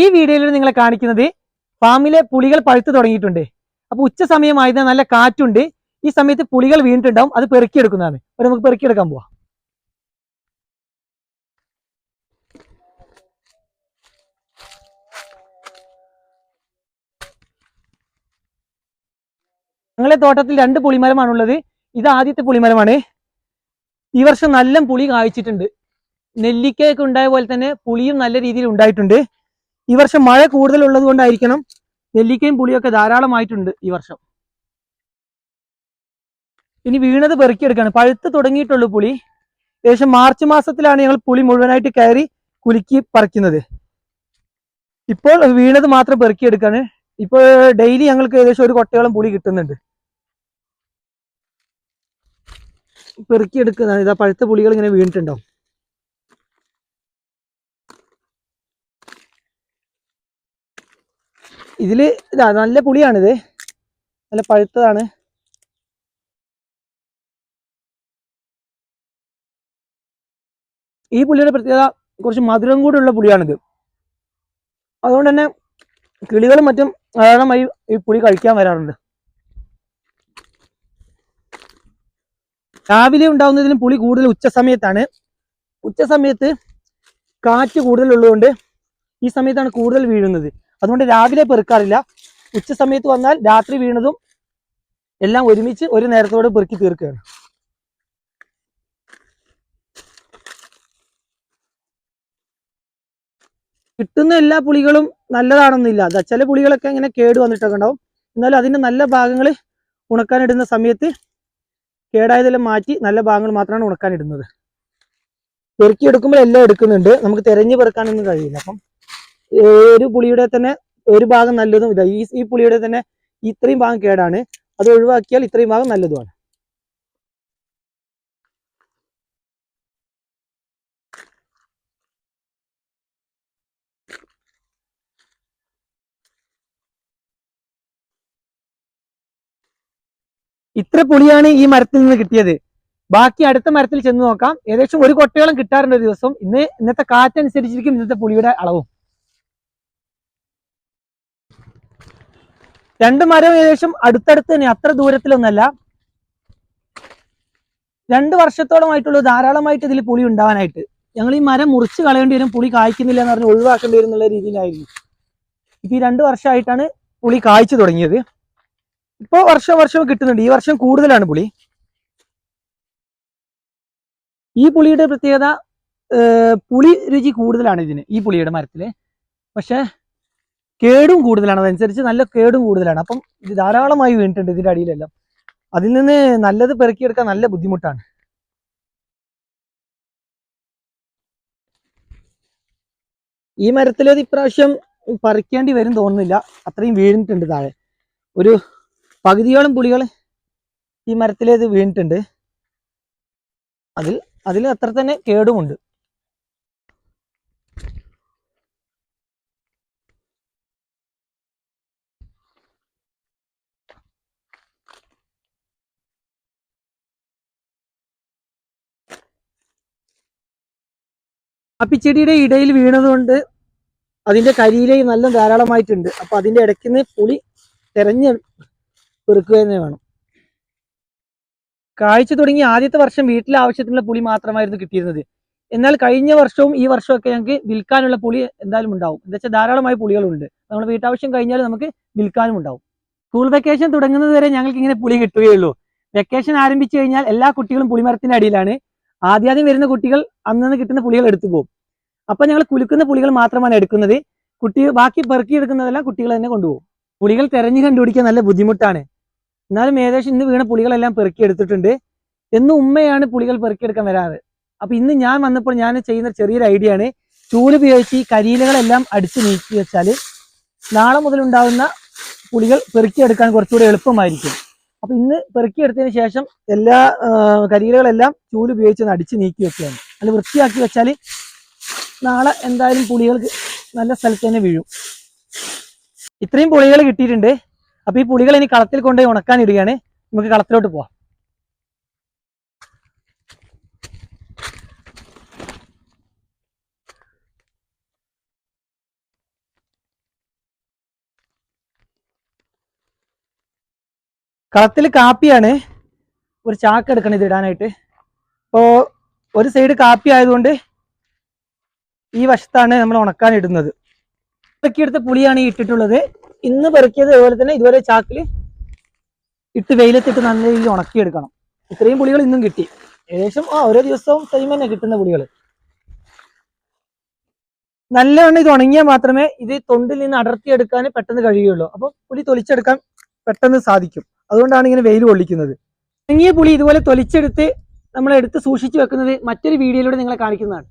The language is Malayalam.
ഈ വീഡിയോയിൽ നിങ്ങളെ കാണിക്കുന്നത് ഫാമിലെ പുളികൾ പഴുത്തു തുടങ്ങിയിട്ടുണ്ട്. അപ്പൊ ഉച്ച സമയമായത് നല്ല കാറ്റുണ്ട്. ഈ സമയത്ത് പുളികൾ വീണിട്ടുണ്ടാവും. അത് പെറുക്കിയെടുക്കുന്നതാണ്. അപ്പൊ നമുക്ക് പെറുക്കിയെടുക്കാൻ പോവാം. ഞങ്ങളെ തോട്ടത്തിൽ രണ്ട് പുളിമരമാണുള്ളത്. ഇത് ആദ്യത്തെ പുളിമരമാണ്. ഈ വർഷം നല്ല പുളി കായ്ച്ചിട്ടുണ്ട്. നെല്ലിക്കയൊക്കെ ഉണ്ടായ പോലെ തന്നെ പുളിയും നല്ല രീതിയിൽ ഉണ്ടായിട്ടുണ്ട്. ഈ വർഷം മഴ കൂടുതൽ ഉള്ളത് കൊണ്ടായിരിക്കണം നെല്ലിക്കയും പുളിയൊക്കെ ധാരാളമായിട്ടുണ്ട് ഈ വർഷം. ഇനി വീണത് പെറുക്കിയെടുക്കാണ്. പഴുത്ത് തുടങ്ങിയിട്ടുള്ളൂ പുളി. ഏകദേശം മാർച്ച് മാസത്തിലാണ് ഞങ്ങൾ പുളി മുഴുവനായിട്ട് കയറി കുലുക്കി പറിക്കുന്നത്. ഇപ്പോൾ വീണത് മാത്രം പെറുക്കിയെടുക്കാണ്. ഇപ്പോൾ ഡെയിലി ഞങ്ങൾക്ക് ഏകദേശം ഒരു കൊട്ടയോളം പുളി കിട്ടുന്നുണ്ട്. പെറുക്കിയെടുക്കുന്നതാണ്. ഇതാ പഴുത്ത പുളികൾ ഇങ്ങനെ വീണിട്ടുണ്ടാവും. ഇതിൽ ഇതാ നല്ല പുളിയാണിത്. നല്ല പഴുത്തതാണ്. ഈ പുളിയുടെ പ്രത്യേകത കുറച്ച് മധുരം കൂടെയുള്ള പുളിയാണിത്. അതുകൊണ്ട് തന്നെ കിളികളും മറ്റും ധാരാളമായി ഈ പുളി കഴിക്കാൻ വരാറുണ്ട്. രാവിലെ ഉണ്ടാവുന്നതിലും പുളി കൂടുതൽ ഉച്ച സമയത്താണ്. ഉച്ച സമയത്ത് കാറ്റ് കൂടുതലുള്ളതുകൊണ്ട് ഈ സമയത്താണ് കൂടുതൽ വീഴുന്നത്. അതുകൊണ്ട് രാവിലെ പെറുക്കാറില്ല. ഉച്ച സമയത്ത് വന്നാൽ രാത്രി വീണതും എല്ലാം ഒരുമിച്ച് ഒരു നേരത്തോടെ പെറുക്കി തീർക്കുകയാണ്. കിട്ടുന്ന എല്ലാ പുളികളും നല്ലതാണെന്നില്ല. ചില പുളികളൊക്കെ ഇങ്ങനെ കേട് വന്നിട്ടൊക്കെ ഉണ്ടാവും. എന്നാലും അതിന്റെ നല്ല ഭാഗങ്ങൾ ഉണക്കാനിടുന്ന സമയത്ത് കേടായതെല്ലാം മാറ്റി നല്ല ഭാഗങ്ങൾ മാത്രമാണ് ഉണക്കാനിടുന്നത്. പെറുക്കിയെടുക്കുമ്പോൾ എല്ലാം എടുക്കുന്നുണ്ട്. നമുക്ക് തിരഞ്ഞു പെറുക്കാനൊന്നും കഴിയില്ല. അപ്പം ഒരു പുളിയുടെ തന്നെ ഒരു ഭാഗം നല്ലതും ഇതാ ഈ ഈ പുളിയുടെ തന്നെ ഇത്രയും ഭാഗം കേടാണ്. അത് ഒഴിവാക്കിയാൽ ഇത്രയും ഭാഗം നല്ലതുമാണ്. ഇത്ര പുളിയാണ് ഈ മരത്തിൽ നിന്ന് കിട്ടിയത്. ബാക്കി അടുത്ത മരത്തിൽ ചെന്ന് നോക്കാം. ഏകദേശം ഒരു കൊട്ടയോളം കിട്ടാറുണ്ട് ഒരു ദിവസം. ഇന്ന് ഇന്നത്തെ കാറ്റനുസരിച്ചിരിക്കും ഇന്നത്തെ പുളിയുടെ അളവും. രണ്ട് മരം ഏകദേശം അടുത്തടുത്ത് തന്നെ അത്ര ദൂരത്തിലൊന്നല്ല. രണ്ട് വർഷത്തോളമായിട്ടുള്ള ധാരാളമായിട്ട് ഇതിൽ പുളി ഉണ്ടാവാനായിട്ട്. ഞങ്ങൾ ഈ മരം മുറിച്ച് കളയേണ്ടി വരും പുളി കായ്ക്കുന്നില്ല എന്ന് പറഞ്ഞ് ഒഴിവാക്കേണ്ടി വരും എന്നുള്ള രീതിയിലായിരുന്നു. ഇപ്പൊ ഈ രണ്ട് വർഷമായിട്ടാണ് പുളി കായ്ച്ചു തുടങ്ങിയത്. ഇപ്പോൾ വർഷം വർഷം കിട്ടുന്നുണ്ട്. ഈ വർഷം കൂടുതലാണ് പുളി. ഈ പുളിയുടെ പ്രത്യേകത പുളി രുചി കൂടുതലാണ് ഇതിന് ഈ പുളിയുടെ മരത്തിൽ. പക്ഷെ കേടും കൂടുതലാണ്. അതനുസരിച്ച് നല്ല കേടും കൂടുതലാണ്. അപ്പം ഇത് ധാരാളമായി വീണിട്ടുണ്ട് ഇതിന്റെ അടിയിലെല്ലാം. അതിൽ നിന്ന് നല്ലത് പെറുക്കിയെടുക്കാൻ നല്ല ബുദ്ധിമുട്ടാണ്. ഈ മരത്തിലത് ഇപ്രാവശ്യം പറിക്കേണ്ടി വരും തോന്നുന്നില്ല. അത്രയും വീണിട്ടുണ്ട് താഴെ. ഒരു പകുതിയോളം പുളികൾ ഈ മരത്തിലേത് വീണിട്ടുണ്ട്. അതിൽ അതിൽ അത്ര തന്നെ കേടുമുണ്ട്. അപ്പിച്ചെടിയുടെ ഇടയിൽ വീണതുകൊണ്ട് അതിന്റെ കരിയിലയും നല്ല ധാരാളമായിട്ടുണ്ട്. അപ്പൊ അതിന്റെ ഇടയ്ക്ക് നിന്ന് പുളി തെരഞ്ഞ് പെറുക്കുക തന്നെ വേണം. കാഴ്ച തുടങ്ങി ആദ്യത്തെ വർഷം വീട്ടിലെ ആവശ്യത്തിനുള്ള പുളി മാത്രമായിരുന്നു കിട്ടിയിരുന്നത്. എന്നാൽ കഴിഞ്ഞ വർഷവും ഈ വർഷവും ഒക്കെ ഞങ്ങൾക്ക് വിൽക്കാനുള്ള പുളി എന്തായാലും ഉണ്ടാവും. എന്താ വെച്ചാൽ ധാരാളമായി പുളികളുണ്ട്. നമ്മുടെ വീട്ടാവശ്യം കഴിഞ്ഞാൽ നമുക്ക് വിൽക്കാനും ഉണ്ടാവും. സ്കൂൾ വെക്കേഷൻ തുടങ്ങുന്നത് വരെ ഞങ്ങൾക്ക് ഇങ്ങനെ പുളി കിട്ടുകയുള്ളൂ. വെക്കേഷൻ ആരംഭിച്ചു കഴിഞ്ഞാൽ എല്ലാ കുട്ടികളും പുളിമരത്തിന്റെ അടിയിലാണ്. ആദ്യാദ്യം വരുന്ന കുട്ടികൾ അന്നന്ന് കിട്ടുന്ന പുളികൾ എടുത്തു പോകും അപ്പൊ ഞങ്ങൾ കുലുക്കുന്ന പുളികൾ മാത്രമാണ് എടുക്കുന്നത്. കുട്ടി ബാക്കി പെറുക്കി എടുക്കുന്നതെല്ലാം കുട്ടികൾ തന്നെ കൊണ്ടുപോകും. പുളികൾ തെരഞ്ഞു കണ്ടുപിടിക്കാൻ നല്ല ബുദ്ധിമുട്ടാണ്. എന്നാലും ഏകദേശം ഇന്ന് വീണ പുളികളെല്ലാം പെറുക്കി എടുത്തിട്ടുണ്ട്. എന്നും ഉമ്മയാണ് പുളികൾ പെറുക്കിയെടുക്കാൻ വരാറ്. അപ്പൊ ഇന്ന് ഞാൻ വന്നപ്പോൾ ഞാൻ ചെയ്യുന്ന ചെറിയൊരു ഐഡിയ ആണ്. ചൂൽ ഉപയോഗിച്ച് ഈ കരിയിലകളെല്ലാം അടിച്ചു നീക്കി വെച്ചാൽ നാളെ മുതൽ ഉണ്ടാകുന്ന പുളികൾ പെറുക്കിയെടുക്കാൻ കുറച്ചുകൂടെ എളുപ്പമായിരിക്കും. അപ്പൊ ഇന്ന് പെറുക്കിയെടുത്തതിന് ശേഷം എല്ലാ കരിയിലകളെല്ലാം ചൂൽ ഉപയോഗിച്ച് അടിച്ച് നീക്കി വെക്കുകയാണ് അത് വൃത്തിയാക്കി വെച്ചാൽ നാളെ എന്തായാലും പുളികൾക്ക് നല്ല സ്ഥലത്ത് തന്നെ വീഴും. ഇത്രയും പുളികൾ കിട്ടിയിട്ടുണ്ട്. അപ്പൊ ഈ പുളികൾ ഇനി കളത്തിൽ കൊണ്ടുപോയി ഉണക്കാൻ ഇടുകയാണ്. നമുക്ക് കളത്തിലോട്ട് പോവാം. കളത്തിൽ കാപ്പിയാണ് ഒരു ചാക്ക് എടുക്കണം ഇത് ഇടാനായിട്ട്. അപ്പോൾ ഒരു സൈഡ് കാപ്പി ആയതുകൊണ്ട് ഈ വശത്താണ് നമ്മൾ ഉണക്കാൻ ഇടുന്നത്. പെറുക്കിയെടുത്ത പുളിയാണ് ഈ ഇട്ടിട്ടുള്ളത്. ഇന്ന് പെറുക്കിയത് അതുപോലെ തന്നെ ഇതുവരെ ചാക്കിൽ ഇട്ട് വെയിലത്തിട്ട് നല്ല രീതിയിൽ ഉണക്കിയെടുക്കണം. ഇത്രയും പുളികൾ ഇന്നും കിട്ടി. ഏകദേശം ആ ഓരോ ദിവസവും സെയിം തന്നെ കിട്ടുന്ന പുളികൾ. നല്ലവണ്ണം ഇത് ഉണങ്ങിയാൽ മാത്രമേ ഇത് തൊണ്ടിൽ നിന്ന് അടർത്തിയെടുക്കാൻ പെട്ടെന്ന് കഴിയുള്ളൂ അപ്പോൾ പുളി തൊലിച്ചെടുക്കാൻ പെട്ടെന്ന് സാധിക്കും. അതുകൊണ്ടാണ് ഇങ്ങനെ വെയിൽ കൊള്ളിക്കുന്നത്. ഉണങ്ങിയ പുളി ഇതുപോലെ തൊലിച്ചെടുത്ത് നമ്മൾ എടുത്ത് സൂക്ഷിച്ചു വെക്കുന്നത് മറ്റൊരു വീഡിയോയിലൂടെ നിങ്ങളെ കാണിക്കുന്നതാണ്.